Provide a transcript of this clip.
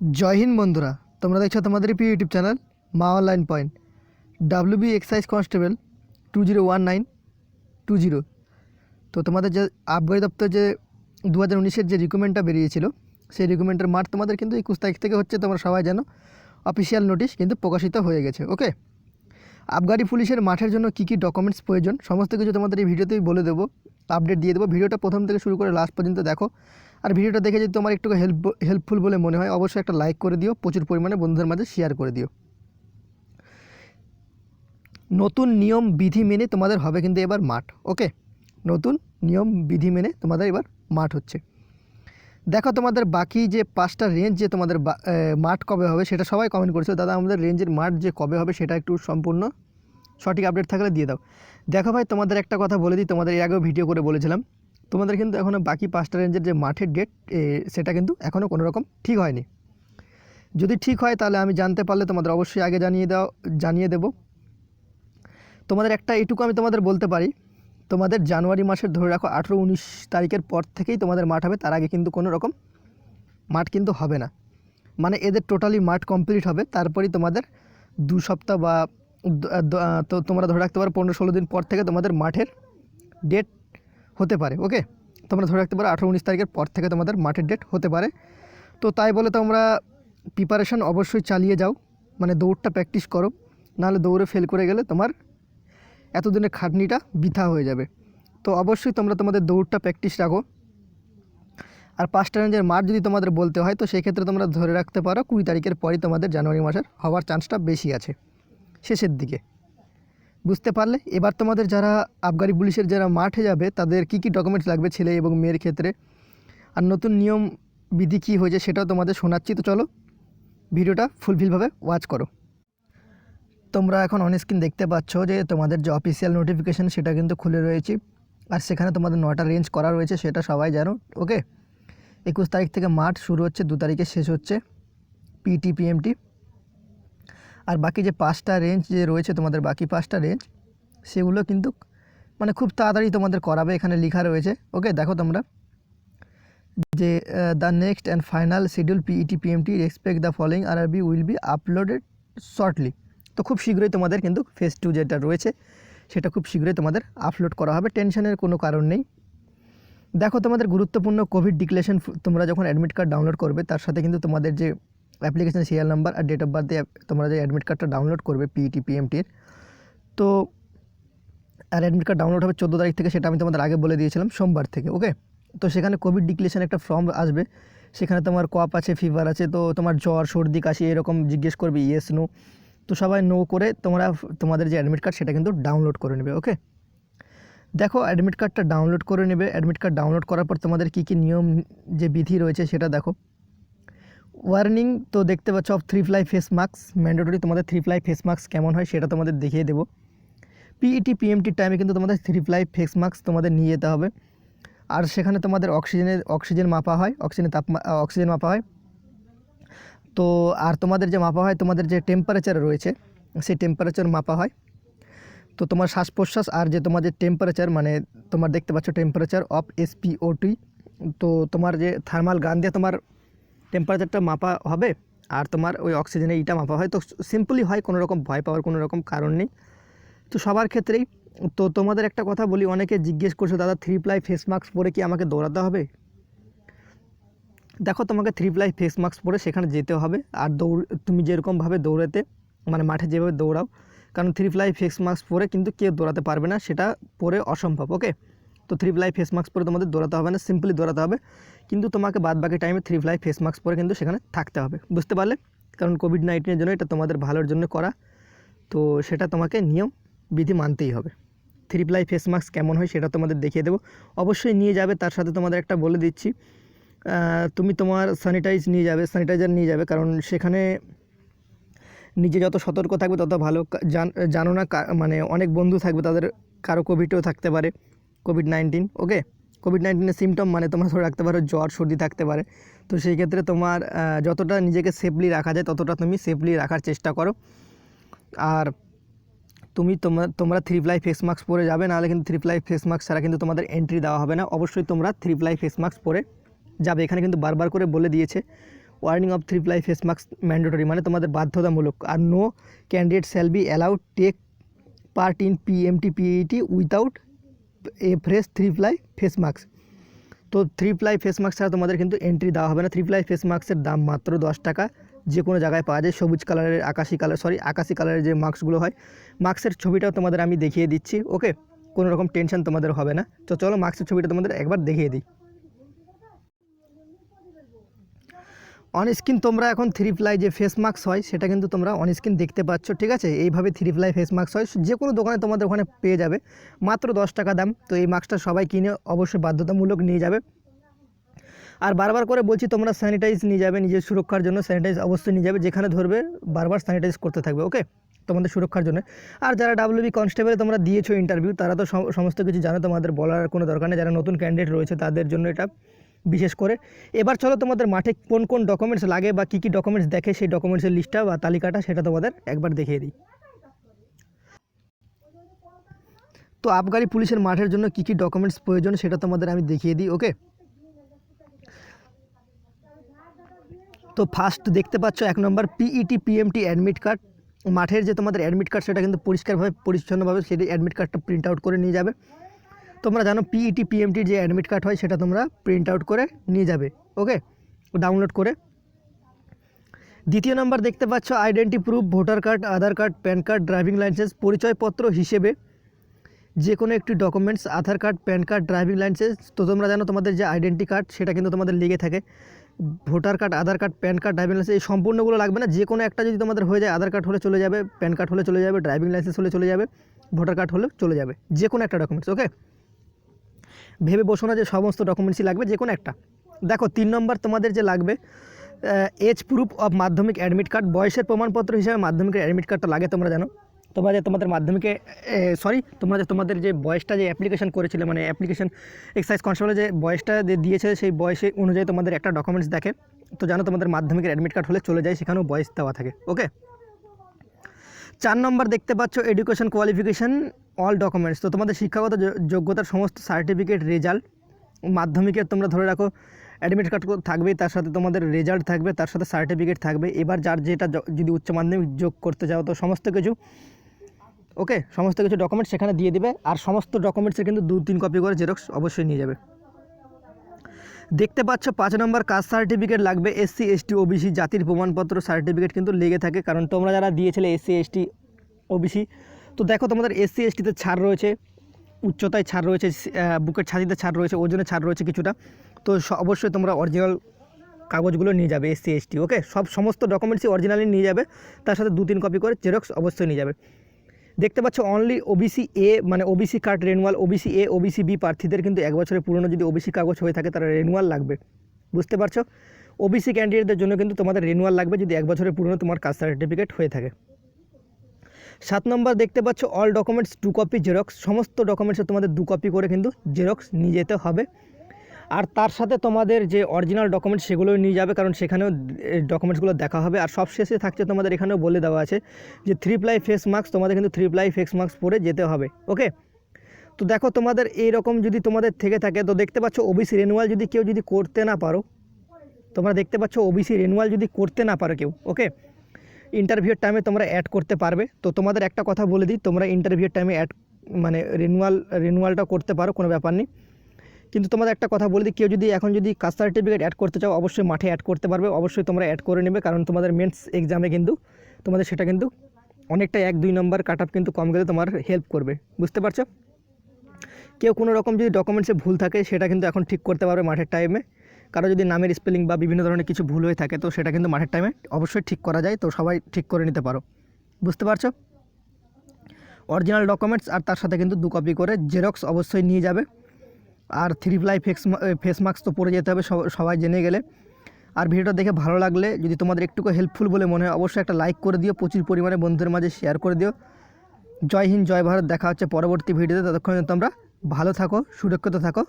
জয় হিন্দ বন্ধুরা, তোমরা দেখছ তোমাদের প্রিয় YouTube channel Maa online point. WB excise constable two zero one nine two zero তো তোমাদের যে আবগারি দপ্তর যে দু হাজার উনিশের যে রিক্রুটমেন্টটা বেরিয়েছিল, সেই রিক্রুটমেন্টের মাঠ তোমাদের কিন্তু একুশ তারিখ থেকে হচ্ছে তোমরা সবাই জানো অফিসিয়াল নোটিশ কিন্তু প্রকাশিত হয়ে গেছে ওকে আবগারি পুলিশের মাঠের জন্য কী কী ডকুমেন্টস প্রয়োজন, সমস্ত কিছু তোমাদের এই ভিডিওতেই বলে দেবো আপডেট দিয়ে দেবো। ভিডিওটা প্রথম থেকে শুরু করে লাস্ট পর্যন্ত দেখো। আর ভিডিওটা দেখে যদি তোমার একটু হেল্প হেল্পফুল বলে মনে হয়, অবশ্যই একটা লাইক করে দিও, প্রচুর পরিমাণে বন্ধুদের মাঝে শেয়ার করে দিও। নতুন নিয়ম, বিধি মেনে তোমাদের হবে কিন্তু এবার মাঠ ওকে নতুন নিয়ম, বিধি মেনে তোমাদের এবার মাঠ হচ্ছে। দেখো তোমাদের বাকি যে পাঁচটা রেঞ্জ যে তোমাদের মাঠ কবে হবে সেটা সবাই কমেন্ট করেছ। দাদা, আমাদের রেঞ্জের মাঠ যে কবে হবে সেটা একটু সম্পূর্ণ সঠিক আপডেট থাকলে দিয়ে দাও। দেখো ভাই, তোমাদের একটা কথা বলে দিই, তোমাদের এর আগেও ভিডিও করে বলেছিলাম। তোমাদের কিন্তু এখনও বাকি পাঁচটা রেঞ্জের যে মাঠের ডেট সেটা কিন্তু এখনও কোনো রকম ঠিক হয়নি। যদি ঠিক হয় তাহলে আমি জানতে পারলে তোমাদের অবশ্যই আগে জানিয়ে দাও, জানিয়ে দেবো। তোমাদের একটা এইটুকু আমি তোমাদের বলতে পারি, তোমাদের জানুয়ারি মাসের ধরে রাখো আঠেরো উনিশ তারিখের পর থেকেই তোমাদের মাঠ হবে, তার আগে কিন্তু কোনো রকম মাঠ কিন্তু হবে না। মানে এদের টোটালি মাঠ কমপ্লিট হবে, তারপরেই তোমাদের দু সপ্তাহ বা তো তোমরা ধরে রাখতে পারো, পনেরো ষোলো দিন পর থেকে তোমাদের মাঠের ডেট হতে পারে ওকে তোমরা ধরে রাখতে পারো, আঠেরো উনিশ তারিখের পর থেকে তোমাদের মাঠের ডেট হতে পারে। তো তাই বলে তোমরা প্রিপারেশন অবশ্যই চালিয়ে যাও মানে দৌড়টা প্র্যাকটিস করো, নাহলে দৌড়ে ফেল করে গেলে তোমার এতদিনের খাটনিটা বৃথা হয়ে যাবে। তো অবশ্যই তোমরা তোমাদের দৌড়টা প্র্যাকটিস রাখো। আর পাঁচটা রেঞ্জের মাঠ যদি তোমাদের বলতে হয়, তো সেই ক্ষেত্রে তোমরা ধরে রাখতে পারো, কুড়ি তারিখের পরই তোমাদের জানুয়ারি মাসের হওয়ার চান্সটা বেশি আছে। শেষের দিকে। বুঝতে পারলে? এবার তোমাদের যারা আবগারি পুলিশের যারা মাঠে যাবে, তাদের কি কি ডকুমেন্টস লাগবে ছেলে এবং মেয়ের ক্ষেত্রে? আর নতুন নিয়ম, বিধি কী হয়েছে সেটাও তোমাদের শোনাচ্ছি। তো চলো, ভিডিওটা ফুলফিলভাবে ওয়াচ করো। তোমরা এখন অন স্ক্রিন দেখতে পাচ্ছ যে তোমাদের যে অফিসিয়াল নোটিফিকেশান সেটা কিন্তু খুলে রয়েছে। আর সেখানে তোমাদের নটা রেঞ্জ করা রয়েছে, সেটা সবাই জানো ওকে একুশ তারিখ থেকে মাঠ শুরু হচ্ছে, দু তারিখে শেষ হচ্ছে পিটি পিএমটি আর বাকি যে পাঁচটা রেঞ্জ যে রয়েছে তোমাদের বাকি পাঁচটা রেঞ্জ সেগুলো কিন্তু মানে খুব তাড়াতাড়ি তোমাদের করাবে, এখানে লেখা রয়েছে। ওকে দেখো তোমরা। যে the next and final schedule PET PMT expect the following are be will be uploaded shortly তো খুব শীঘ্রই তোমাদের কিন্তু ফেস টু যেটা রয়েছে, সেটা খুব শীঘ্রই তোমাদের আপলোড করা হবে টেনশনের কোনো কারণ নেই। দেখো তোমাদের গুরুত্বপূর্ণ কোভিড ডিক্লেশন তোমরা যখন অ্যাডমিট কার্ড ডাউনলোড করবে, তার সাথে কিন্তু তোমাদের যে অ্যাপ্লিকেশন সিরিয়াল নাম্বার আর ডেট অফ বার্থ দিয়ে তোমরা যে অ্যাডমিট কার্ডটা ডাউনলোড করবে পিইটি পিএমটির তো আর অ্যাডমিট কার্ড ডাউনলোড হবে চোদ্দ তারিখ থেকে, সেটা আমি তোমাদের আগে বলে দিয়েছিলাম সোমবার থেকে ওকে তো সেখানে কোভিড ডিক্লেশন একটা ফর্ম আসবে, সেখানে তোমার কপ আছে ফিভার আছে, তো তোমার জ্বর, সর্দি, কাশি এরকম জিজ্ঞেস করবে ইয়েস নো তো সবাই নো করে তোমরা তোমাদের যে অ্যাডমিট কার্ড সেটা কিন্তু ডাউনলোড করে নেবে ওকে দেখো অ্যাডমিট কার্ডটা ডাউনলোড করে নেবে অ্যাডমিট কার্ড ডাউনলোড করার পর তোমাদের কী কী নিয়ম যে বিধি রয়েছে সেটা দেখো। ওয়ার্নিং তো দেখতে পাচ্ছ of three ply face mask mandatory তোমাদের থ্রি ফ্লাই ফেস মাস্ক কেমন হয় সেটা তোমাদের দেখিয়ে দেবো। পিইটি পিএমটির টাইমে কিন্তু তোমাদের থ্রি ফ্লাই ফেস মাস্ক তোমাদের নিয়ে যেতে হবে। আর সেখানে তোমাদের অক্সিজেনের অক্সিজেন মাপা হয় অক্সিজেনের তাপমা অক্সিজেন মাপা হয়। তো আর তোমাদের যে মাপা হয়, তোমাদের যে টেম্পারেচার রয়েছে, সেই টেম্পারেচার মাপা হয়। তো তোমার শ্বাস প্রশ্বাস আর যে তোমাদের টেম্পারেচার মানে তোমার দেখতে পাচ্ছ টেম্পারেচার অফ এসপিওটি তো তোমার যে থার্মাল গান দিয়ে তোমার টেম্পারেচারটা মাপা হবে আর তোমার ওই অক্সিজেনের ইটা মাপা হয়। তো সিম্পলি হয় কোনো রকম ভয় পাওয়ার কোনো রকম কারণ নেই। তো সবার ক্ষেত্রেই, তো তোমাদের একটা কথা বলি, অনেকে জিজ্ঞেস করছ, দাদা থ্রি প্লাই ফেস মাস্ক পরে কি আমাকে দৌড়াতে হবে? দেখো, তোমাকে থ্রি প্লাই ফেস মাস্ক পরে সেখানে যেতে হবে। আর দৌড়, তুমি যেরকমভাবে দৌড়াতে মানে মাঠে যেভাবে দৌড়াও, কারণ থ্রি প্লাই ফেস মাস্ক পরে কিন্তু কেউ দৌড়াতে পারবে না, সেটা পরে অসম্ভব ওকে তো থ্রি প্লাই ফেস মাস্ক পরে তোমাদের দৌড়াতে হবে না সিম্পলি দৌড়াতে হবে। কিন্তু তোমাকে বাদ বাকি টাইমে থ্রি প্লাই ফেস মাস্ক পরে কিন্তু সেখানে থাকতে হবে। বুঝতে পারলে? কারণ কোভিড নাইন্টিনের জন্য এটা তোমাদের ভালোর জন্য করা। তো সেটা তোমাকে নিয়ম, বিধি মানতেই হবে। থ্রি প্লাই ফেস মাস্ক কেমন হয় সেটা তোমাদের দেখিয়ে দেবো। অবশ্যই নিয়ে যাবে, তার সাথে তোমাদের একটা বলে দিচ্ছি। তুমি তোমার স্যানিটাইজ নিয়ে যাবে স্যানিটাইজার নিয়ে যাবে, কারণ সেখানে নিজে যত সতর্ক থাকবে, তত ভালো জান- না মানে অনেক বন্ধু থাকবে, তাদের কারও কোভিডও থাকতে পারে। কোভিড নাইন্টিন ওকে কোভিড নাইন্টিনের সিমটম মানে তোমরা ধরে রাখতে পারো জ্বর, সর্দি থাকতে পারে। তো সেই ক্ষেত্রে তোমার যতটা নিজেকে সেফলি রাখা যায়, ততটা তুমি সেফলি রাখার চেষ্টা করো। আর তুমি তোমার, তোমরা থ্রি প্লাই ফেস মাস্ক পরে যাবে, নাহলে কিন্তু থ্রি প্লাই ফেস মাস্ক ছাড়া কিন্তু তোমাদের এন্ট্রি দেওয়া হবে না। অবশ্যই তোমরা থ্রি প্লাই ফেস মাস্ক পরে যাবে। এখানে কিন্তু বারবার করে বলে দিয়েছে warning of three ply face mask mandatory মানে তোমাদের বাধ্যতামূলক। আর no candidate shall be allowed take part in P M PMT PET without a fresh three ply face mask. তো থ্রি প্লাই ফেস মাস্ক ছাড়া তোমাদের কিন্তু এন্ট্রি দেওয়া হবে না। থ্রি প্লাই ফেস মাস্কের দাম মাত্র দশ টাকা। যে কোনো জায়গায় পাওয়া যায়। সবুজ কালারের আকাশি কালার সরি আকাশি কালারের যে মাস্কগুলো হয় মাস্কের ছবিটাও তোমাদের আমি দেখিয়ে দিচ্ছি ওকে কোনো রকম টেনশন তোমাদের হবে না। তো চলো মাস্কের ছবিটা তোমাদের একবার দেখিয়ে দিই। অন তোমরা এখন থ্রি প্লাই যে ফেস মাস্ক হয়, সেটা কিন্তু তোমরা অন দেখতে পাচ্ছ, ঠিক আছে? এইভাবে থ্রি প্লাই ফেস মাস্ক হয়। যে কোনো দোকানে তোমাদের ওখানে পেয়ে যাবে। মাত্র দশ টাকা দাম। তো এই মাস্কটা সবাই কিনে অবশ্যই বাধ্যতামূলক নিয়ে যাবে। আর বারবার করে বলছি, তোমরা স্যানিটাইজ নিয়ে যাবে নিজের সুরক্ষার জন্য। স্যানিটাইজ অবশ্যই নিয়ে যাবে। যেখানে ধরবে, বারবার স্যানিটাইজ করতে থাকবে ওকে তোমাদের সুরক্ষার জন্য। আর যারা ডাব্লিউবি কনস্টেবলে তোমরা দিয়েছ ইন্টারভিউ তারা তো সমস্ত কিছু জানো। তোমাদের বলার কোনো দরকার নেই। যারা নতুন ক্যান্ডিডেট রয়েছে, তাদের জন্য এটা। বিশেষ করে। এবার চলো তোমাদের মাঠে কোন কোন ডকুমেন্টস লাগে বা কী কী ডকুমেন্টস দেখে সেই ডকুমেন্টসের লিস্টটা বা তালিকাটা সেটা তোমাদের একবার দেখিয়ে দিই। তো আবগারি পুলিশের মাঠের জন্য কী কী ডকুমেন্টস প্রয়োজন সেটা তোমাদের আমি দেখিয়ে দিই ওকে তো ফার্স্ট দেখতে পাচ্ছ এক নম্বর পিইটি পিএমটি অ্যাডমিট কার্ড মাঠের যে তোমাদের অ্যাডমিট কার্ড সেটা কিন্তু পরিষ্কারভাবে, পরিচ্ছন্নভাবে সেই অ্যাডমিট কার্ডটা প্রিন্ট আউট করে নিয়ে যাবে। তোমরা জানো পিইটি পিএমটির যে অ্যাডমিট কার্ড হয়, সেটা তোমরা প্রিন্ট আউট করে নিয়ে যাবে ওকে ডাউনলোড করে। দ্বিতীয় নম্বর দেখতে পাচ্ছ identity proof voter card Aadhaar card PAN card driving licence পরিচয়পত্র হিসেবে যে কোনো একটি documents Aadhaar card PAN card driving licence তো তোমরা জানো তোমাদের যে আইডেন্টি কার্ড সেটা কিন্তু তোমাদের লেগে থাকে। Voter card Aadhaar card PAN card driving licence এই সম্পূর্ণগুলো লাগবে না যে কোনো একটা যদি তোমাদের হয়ে যায় আধার কার্ড হলে চলে যাবে প্যান কার্ড হলে চলে যাবে ড্রাইভিং লাইসেন্স হলে চলে যাবে ভোটার কার্ড হলে চলে যাবে যে কোনো একটা ডকুমেন্টস ওকে ভেবে বসো না যে সমস্ত ডকুমেন্টসই লাগবে, যে কোনো একটা। দেখো, তিন নম্বর তোমাদের যে লাগবে age proof of Madhyamik admit card বয়সের প্রমাণপত্র হিসাবে মাধ্যমিকের অ্যাডমিট কার্ডটা লাগে তোমরা জানো। তোমরা যে তোমাদের মাধ্যমিকে সরি তোমরা যে তোমাদের যে বয়সটা যে অ্যাপ্লিকেশন করেছিলে মানে অ্যাপ্লিকেশন এক্সাইজ কনস্টেবলে যে বয়সটা যে দিয়েছে, সেই বয়সে অনুযায়ী তোমাদের একটা ডকুমেন্টস দেখে। তো জানো, তোমাদের মাধ্যমিকের অ্যাডমিট কার্ড হলে চলে যায়, সেখানেও বয়স দেওয়া থাকে ওকে চার নম্বর দেখতে পাচ্ছ এডুকেশন কোয়ালিফিকেশান অল ডকুমেন্টস তো তোমাদের শিক্ষাগত যোগ্যতার সমস্ত সার্টিফিকেট রেজাল্ট মাধ্যমিকের তোমরা ধরে রাখো অ্যাডমিট কার্ড থাকবেই, তার সাথে তোমাদের রেজাল্ট থাকবে, তার সাথে সার্টিফিকেট থাকবে। এবার যার যেটা যদি উচ্চ মাধ্যমিক যোগ করতে চাও, তো সমস্ত কিছু ওকে সমস্ত কিছু ডকুমেন্টস সেখানে দিয়ে দিবে, আর সমস্ত ডকুমেন্টসের কিন্তু দু তিন কপি করে জেরক্স অবশ্যই নিয়ে যাবে। দেখতে পাচ্ছ, পাঁচ নম্বর কাস্ট সার্টিফিকেট লাগবে এসসি, এসটি, ওবিসি জাতির প্রমাণপত্র সার্টিফিকেট কিন্তু লেগে থাকে, কারণ তোমরা যারা দিয়েছিলে এসসি, এসটি, ওবিসি, তো দেখো তোমাদের এসসি, এসটিতে ছাড় রয়েছে, উচ্চতায় ছাড় রয়েছে বুকের ছাতিতে ছাড় রয়েছে, ওজনে ছাড় রয়েছে কিছুটা, তো অবশ্যই তোমরা অরিজিনাল কাগজগুলো নিয়ে যাবে এসসি, এসটি ওকে সব সমস্ত ডকুমেন্টসই অরিজিনালি নিয়ে যাবে, তার সাথে দু তিন কপি করে জেরক্স অবশ্যই নিয়ে যাবে। দেখতে পাচ্ছ অনলি ওবিসি এ মানে OBC card renewal OBC A OBC B প্রার্থীদের কিন্তু এক বছরের পুরনো যদি ওবিসি কাগজ হয়ে থাকে, তারা রেনুয়াল লাগবে। বুঝতে পারছ? ওবিসি ক্যান্ডিডেটদের জন্য কিন্তু তোমাদের রেনুয়াল লাগবে যদি এক বছরের পুরনো তোমার কাস্ট সার্টিফিকেট হয়ে থাকে। সাত নম্বর দেখতে পাচ্ছ all documents two copy xerox সমস্ত ডকুমেন্টসে তোমাদের দু কপি করে কিন্তু জেরক্স নিয়ে যেতে হবে। আর তার সাথে তোমাদের যে অরিজিনাল ডকুমেন্টস সেগুলো নিয়ে যাবে, কারণ সেখানেও ডকুমেন্টসগুলো দেখা হবে। আর সব শেষে থাকছে তোমাদের এখানেও বলে দেওয়া আছে যে থ্রি প্লাই ফেস মাস্ক তোমাদের কিন্তু থ্রি প্লাই ফেস মাস্ক পরে যেতে হবে ওকে তো দেখো তোমাদের এই রকম যদি তোমাদের থেকে থাকে, তো দেখতে পাচ্ছ ওবিসি রেনুয়াল যদি কেউ যদি করতে না পারো, তোমরা দেখতে পাচ্ছ ওবিসি রেনুয়াল যদি করতে না পারো কেউ ওকে ইন্টারভিউর টাইমে তোমরা অ্যাড করতে পারবে। তো তোমাদের একটা কথা বলে দিই, তোমরা ইন্টারভিউর টাইমে অ্যাড মানে রেনুয়াল রেনুয়ালটা করতে পারো, কোনো ব্যাপার নেই। কিন্তু তোমাদের একটা কথা বলে দিই, কেউ যদি এখন যদি কাস্ট সার্টিফিকেট অ্যাড করতে চাও, অবশ্যই মাঠে অ্যাড করতে পারবে, অবশ্যই তোমরা অ্যাড করে নেবে, কারণ তোমাদের মেন্স এক্সামে কিন্তু, তোমাদের সেটা কিন্তু অনেকটা এক, দুই নম্বর কাট আপ কিন্তু কম গেলে তোমার হেল্প করবে, বুঝতে পারছ? কেউ কোনো রকম যদি ডকুমেন্টসে ভুল থাকে, সেটা কিন্তু এখন ঠিক করতে পারবে মাঠের টাইমে কারও যদি নামের স্পেলিং বা বিভিন্ন ধরনের কিছু ভুল হয়ে থাকে, তো সেটা কিন্তু মাঠের টাইমে অবশ্যই ঠিক করা যায়, তো সবাই ঠিক করে নিতে পারো, বুঝতে পারছ? অরিজিনাল ডকুমেন্টস আর তার সাথে কিন্তু দু কপি করে জেরক্স অবশ্যই নিয়ে যাবে। আর three ply face face mask তো পরে যেতে হবে সব- সবাই জেনে গেলে। আর ভিডিওটা দেখে ভালো লাগলে, যদি তোমাদের একটুকু হেল্পফুল বলে মনে হয়, অবশ্যই একটা লাইক করে দিও, প্রচুর পরিমাণে বন্ধুদের মাঝে শেয়ার করে দিও। জয় হিন্দ, জয় ভারত, দেখা হচ্ছে পরবর্তী ভিডিওতে ততক্ষণ তোমরা ভালো থাকো, সুরক্ষিত থাকো।